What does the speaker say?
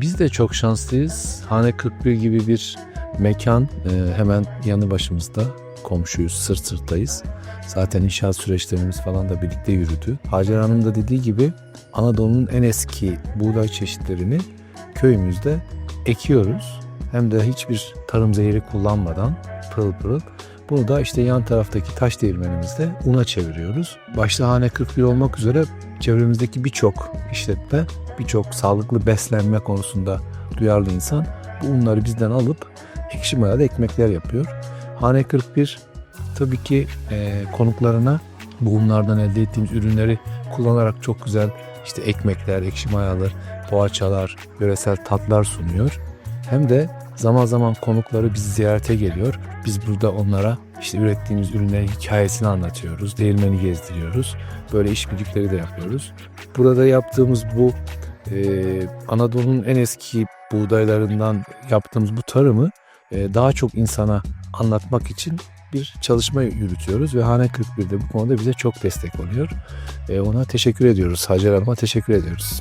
Biz de çok şanslıyız. Hane 41 gibi bir mekan e, hemen yanı başımızda. Komşuyuz, sırt sırtayız. Zaten inşaat süreçlerimiz falan da birlikte yürüdü. Hacer Hanım da dediği gibi Anadolu'nun en eski buğday çeşitlerini köyümüzde ekiyoruz. Hem de hiçbir tarım zehri kullanmadan pırıl pırıl. Bunu da işte yan taraftaki taş değirmenimizde una çeviriyoruz. Başta hane 41 olmak üzere çevremizdeki birçok işletme, birçok sağlıklı beslenme konusunda duyarlı insan bu unları bizden alıp ekşi mayalı ekmekler yapıyor. Hane 41 tabii ki e, konuklarına bu unlardan elde ettiğimiz ürünleri kullanarak çok güzel işte ekmekler, ekşi mayalı, poğaçalar, yöresel tatlar sunuyor. Hem de zaman zaman konukları bizi ziyarete geliyor. Biz burada onlara işte ürettiğimiz ürünlerin hikayesini anlatıyoruz. Değirmeni gezdiriyoruz. Böyle işbirlikleri de yapıyoruz. Burada yaptığımız bu e, Anadolu'nun en eski buğdaylarından yaptığımız bu tarımı e, daha çok insana anlatmak için bir çalışma yürütüyoruz ve Hane 41'de bu konuda bize çok destek oluyor. E, ona teşekkür ediyoruz. Hacer Hanım'a teşekkür ediyoruz.